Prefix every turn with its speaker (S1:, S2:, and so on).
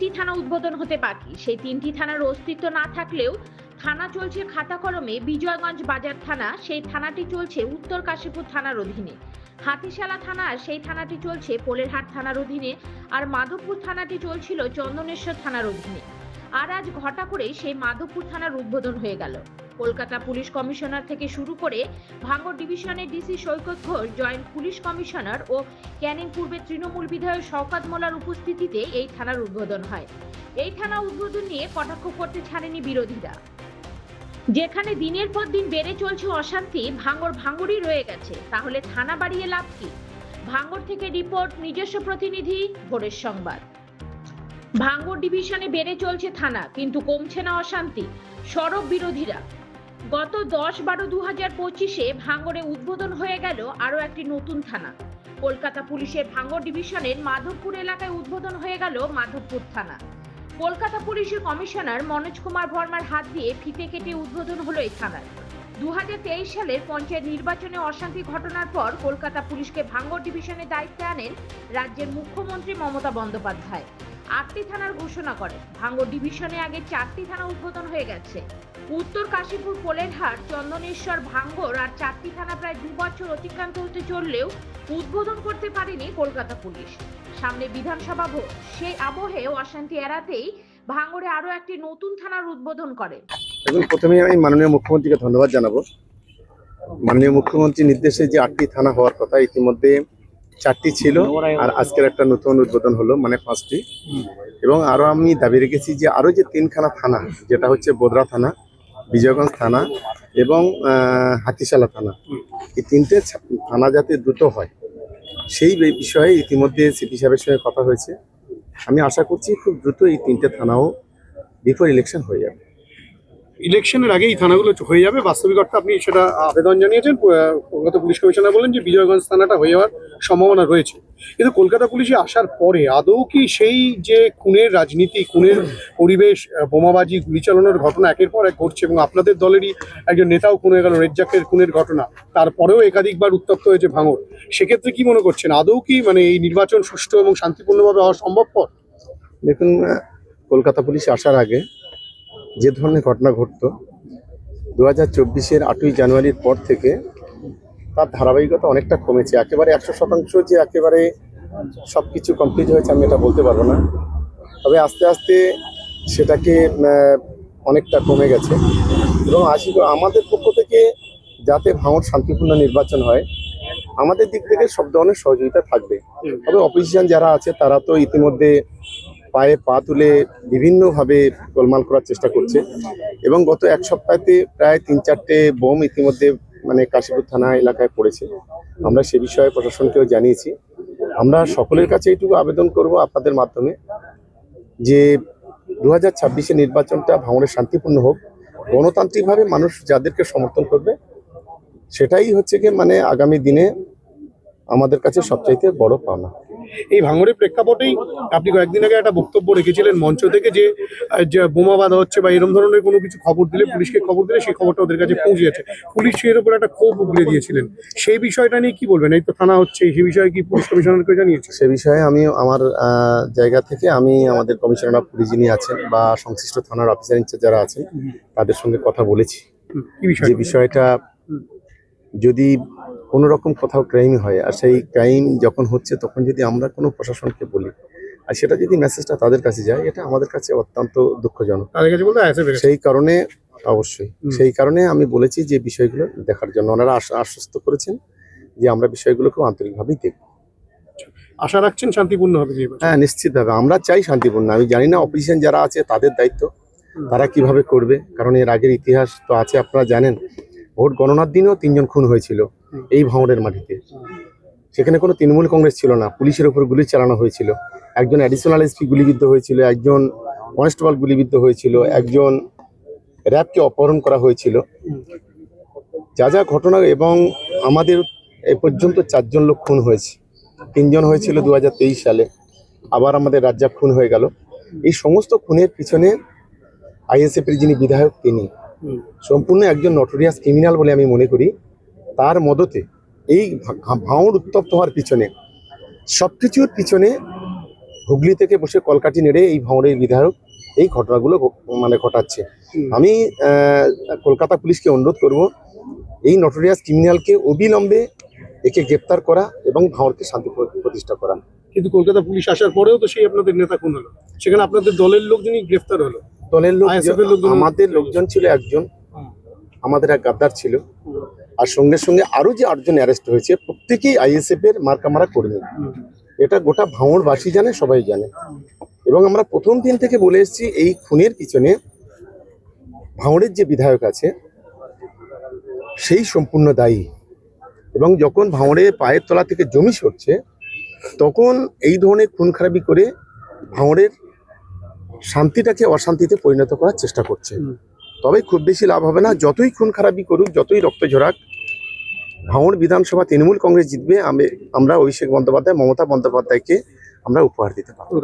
S1: তিনটি থানা উদ্বোধন হতে বাকি। সেই তিনটি থানার অস্তিত্ব না থাকলেও থানা চলছে খাতা কলমে বিজয়গঞ্জ বাজার থানা, সেই থানাটি চলছে উত্তর কাশীপুর থানার অধীনে। হাতিশালা থানার সেই থানাটি চলছে পোলেরহাট থানার অধীনে আর মাধবপুর থানাটি চলছিল চন্দনেশ্বর থানার অধীনে। আর আজ ঘটা করে সেই মাধবপুর থানার উদ্বোধন হয়ে গেল। কলকাতা পুলিশ কমিশনার থেকে শুরু করে ভাঙ্গর ডিভিশনের DC Saikat Ghosh, joint police commissioner ও ক্যানিং পূর্বে তৃণমূল বিধায়ক শওকাত মোল্লার উপস্থিতিতে এই থানার উদ্বোধন হয়। এই থানা উদ্বোধন নিয়ে কটাক্ষ করতে ছাড়েনি বিরোধীরা। যেখানে দিনের পর দিন বেড়ে চলছে অশান্তি ভাঙড় ভাঙড়ই রয়ে গেছে। তাহলে থানা বাড়িয়ে লাভ কি? ভাঙড় থেকে রিপোর্ট, নিজস্ব প্রতিনিধি, ভোরের সংবাদ। ভাঙ্গর ডিভিশনে বেড়ে চলছে থানা, কিন্তু কমছে না অশান্তি। সড়ক বিরোধীরা। গত দশ বারো দু হাজার পঁচিশে ভাঙড়ে উদ্বোধন হয়ে গেল আরও একটি নতুন থানা। কলকাতা পুলিশের ভাঙড় ডিভিশনের মাধবপুর এলাকায় উদ্বোধন হয়ে গেল মাধবপুর থানা। কলকাতা পুলিশের কমিশনার মনোজ কুমার বর্মার হাত দিয়ে ফিতে কেটে উদ্বোধন হলো এই থানার দু সালের পঞ্চায়েত নির্বাচনে অশান্তি ঘটনার পর কলকাতা পুলিশকে ভাঙড় ডিভিশনের দায়িত্বে আনেন রাজ্যের মুখ্যমন্ত্রী মমতা বন্দ্যোপাধ্যায়। আটটি থানার ঘোষণা করেন। ভাঙড় ডিভিশনে আগে চারটি থানা উদ্বোধন হয়ে গেছে। উত্তর কাশীপুর পোলেরহাট, চন্দনেশ্বর, ভাঙ্গর আর চারটি থানা প্রায় দু বছর অতিক্রান্ত হতে চললেও উদ্বোধন করতে পারেনি কলকাতা পুলিশ। সামনে বিধানসভা ভোট সেই আবহে অশান্তি এড়াতেই ভাঙ্গরে আরও একটি নতুন থানার উদ্বোধন করে
S2: এবং প্রথমে আমি মাননীয় মুখ্যমন্ত্রীকে ধন্যবাদ জানাব। মাননীয় মুখ্যমন্ত্রীর নির্দেশে যে আটটি থানা হওয়ার কথা ইতিমধ্যে চারটি ছিল, আর আজকের একটা নতুন উদ্বোধন হলো মানে পাঁচটি। এবং আরও আমি দাবি রেখেছি যে আরও যে তিনখানা থানা, যেটা হচ্ছে বোদরা থানা বিজয়গঞ্জ থানা এবং হাতিশালা থানা। এই তিনটে থানা যাতে দ্রুত হয়, সেই বিষয়ে ইতিমধ্যে সিপি সাহেবের সঙ্গে কথা হয়েছে। আমি আশা করছি খুব দ্রুত এই তিনটে থানাও বিফোর ইলেকশন হয়ে যাবে।
S3: ইলেকশনের আগে এই থানাগুলো হয়ে যাবে। বাস্তবিক অর্থে আপনি সেটা আবেদন জানিয়েছেন। কলকাতা পুলিশ কমিশনার বলেন যে বিজয়গঞ্জ থানাটা হয়ে যাওয়ার সম্ভাবনা রয়েছে। কিন্তু কলকাতা পুলিশে আসার পরে আদৌ কি সেই যে খুনের রাজনীতি, খুনের পরিবেশ বোমাবাজি, গুলি চালানোর ঘটনা একের পর এক ঘটছে এবং আপনাদের দলেরই একজন নেতাও খুন হয়ে গেল রেজ্জাকের খুনের ঘটনা, তারপরেও একাধিকবার উত্তপ্ত হয়েছে ভাঙর। সেক্ষেত্রে কি মনে করছেন? আদৌ কি মানে এই নির্বাচন সুষ্ঠু এবং শান্তিপূর্ণভাবে হওয়া সম্ভবপর?
S2: দেখুন কলকাতা পুলিশ আসার আগে যে ধরনের ঘটনা ঘটতো দু হাজার চব্বিশের আটই জানুয়ারির পর থেকে তার ধারাবাহিকতা অনেকটা কমেছে। একেবারে একশো শতাংশ যে একেবারে সব কিছু কমপ্লিট হয়েছে আমি এটা বলতে পারব না। তবে আস্তে আস্তে সেটাকে অনেকটা কমে গেছে। এবং আশি আমাদের পক্ষ থেকে যাতে ভাঙড় শান্তিপূর্ণ নির্বাচন হয়, আমাদের দিক থেকে সব ধরনের সহযোগিতা থাকবে। তবে অপোজিশন যারা আছে, তারা তো ইতিমধ্যে পায়ে পা তুলে বিভিন্নভাবে গোলমাল করার চেষ্টা করছে। এবং গত এক সপ্তাহে প্রায় তিন চারটে বোম ইতিমধ্যে মানে কাশীপুর থানা এলাকায় পড়েছে। আমরা সে বিষয়ে প্রশাসনকেও জানিয়েছি। আমরা সকলের কাছে এইটুকু আবেদন করব আপনাদের মাধ্যমে যে দু হাজার ছাব্বিশে নির্বাচনটা ভাঙনের শান্তিপূর্ণ হোক, গণতান্ত্রিকভাবে মানুষ যাদেরকে সমর্থন করবে, সেটাই হচ্ছে কি মানে আগামী দিনে আমাদের কাছে সবচাইতে বড় পাওনা।
S3: এই ভাঙরের প্রেক্ষাপটেই আপনি কয়েকদিন আগে একটা বক্তব্য রেখেছিলেন মঞ্চ থেকে যে বোমা বাঁধা হচ্ছে বা এরকম ধরনের কোনো কিছু খবর দিলে পুলিশকে খবর দিলে সেই খবরটা ওদের কাছে পৌঁছে যাচ্ছে। পুলিশের উপর একটা ক্ষোভ উগলে দিয়েছিলেন। সেই বিষয়টা নিয়ে কি বলবেন? এই তো থানা হচ্ছে সেই বিষয়ে কি পুলিশ কমিশনারকে জানিয়েছে?
S2: সে বিষয়ে আমি আমার জায়গা থেকে আমি আমাদের কমিশনার অফ পুলিশ যিনি আছেন বা সংশ্লিষ্ট থানার অফিসার ইনচার্জ যারা আছেন তাদের সঙ্গে কথা বলেছি।
S3: হুম, কি বিষয়
S2: যে বিষয়টা যদি কোনো রকম কোথাও ক্রাইম হয় আর সেই ক্রাইম যখন হচ্ছে তখন যদি আমরা কোনো প্রশাসনকে বলি আর সেটা যদি মেসেজটা তাদের কাছে যায় এটা আমাদের কাছে অত্যন্ত দুঃখজনক।
S3: তাদের কাছে বলতে আসে
S2: সেই কারণে অবশ্যই সেই কারণে আমি বলেছি যে বিষয়গুলো দেখার জন্য। ওনারা আশ্বস্ত করেছেন যে আমরা বিষয়গুলো খুব আন্তরিকভাবেই দেখব।
S3: আশা রাখছেন শান্তিপূর্ণ হবে।
S2: হ্যাঁ নিশ্চিতভাবে। আমরা চাই শান্তিপূর্ণ। আমি জানি না অপোজিশন যারা আছে তাদের দায়িত্ব তারা কীভাবে করবে? কারণ এর আগের ইতিহাস তো আছে আপনারা জানেন। ভোট গণনার দিনেও তিনজন খুন হয়েছিল। এই ভাঙড়ের মাটিতে। সেখানে কোনো তৃণমূল কংগ্রেস ছিল না। পুলিশের উপর গুলি চালানো হয়েছিল। একজন অ্যাডিশনাল এসপি গুলিবিদ্ধ হয়েছিল একজন কনস্টেবল গুলিবিদ্ধ হয়েছিল একজন র্যাবকে অপহরণ করা হয়েছিল। যা যা ঘটনা এবং আমাদের এ পর্যন্ত চারজন লোক খুন হয়েছে। তিনজন হয়েছিল দু হাজার তেইশ সালে। আবার আমাদের রাজ্জাক খুন হয়ে গেল। এই সমস্ত খুনের পিছনে আইএসএফের যিনি বিধায়ক তিনি। সম্পূর্ণ একজন নটোরিয়াস ক্রিমিনাল বলে আমি মনে করি। তার মদতে এই ভা- ভাঙড় উত্তপ্ত হওয়ার পিছনে সব কিছুর পিছনে হুগলি থেকে বসে কলকাঠি নেড়ে এই ভাঙড়ের বিধায়ক এই ঘটনাগুলো মানে ঘটাচ্ছে। আমি কলকাতা পুলিশকে অনুরোধ করব এই নটোরিয়াস ক্রিমিনালকে অবিলম্বে একে গ্রেপ্তার করা এবং ভাঁড়কে শান্তি প্রতিষ্ঠা করা।
S3: কিন্তু কলকাতা পুলিশ আসার পরেও তো সেই আপনাদের নেতা খুন হলো। সেখানে আপনাদের দলের লোকজনই গ্রেফতার হলো।
S2: দলের লোক আমাদের লোকজন ছিল একজন। আমাদের এক গাদ্দার ছিল। আর সঙ্গে সঙ্গে আরও যে আটজন অ্যারেস্ট হয়েছে, প্রত্যেকেই আইএসএফ এর মার্কামারা কর্মী এটা গোটা ভাঙড়বাসী জানে, সবাই জানে। এবং আমরা প্রথম দিন থেকে বলে এসেছি, এই খুনের পিছনে ভাঙড়ের যে বিধায়ক আছে, সেই সম্পূর্ণ দায়ী। এবং যখন ভাঙড়ে পায়ের তলা থেকে জমি সরছে, তখন এই ধরনের খুন খারাপি করে ভাঙড়ের শান্তিটাকে অশান্তিতে পরিণত করার চেষ্টা করছে। তবে খুব বেশি লাভ হবে না। যতই খুন খারাপি করুক, যতই রক্ত ঝরাক ভাঙড় বিধানসভা তৃণমূল কংগ্রেস জিতবে, আমি আমরা অভিষেক বন্দ্যোপাধ্যায়, মমতা বন্দ্যোপাধ্যায়কে আমরা উপহার দিতে পারব।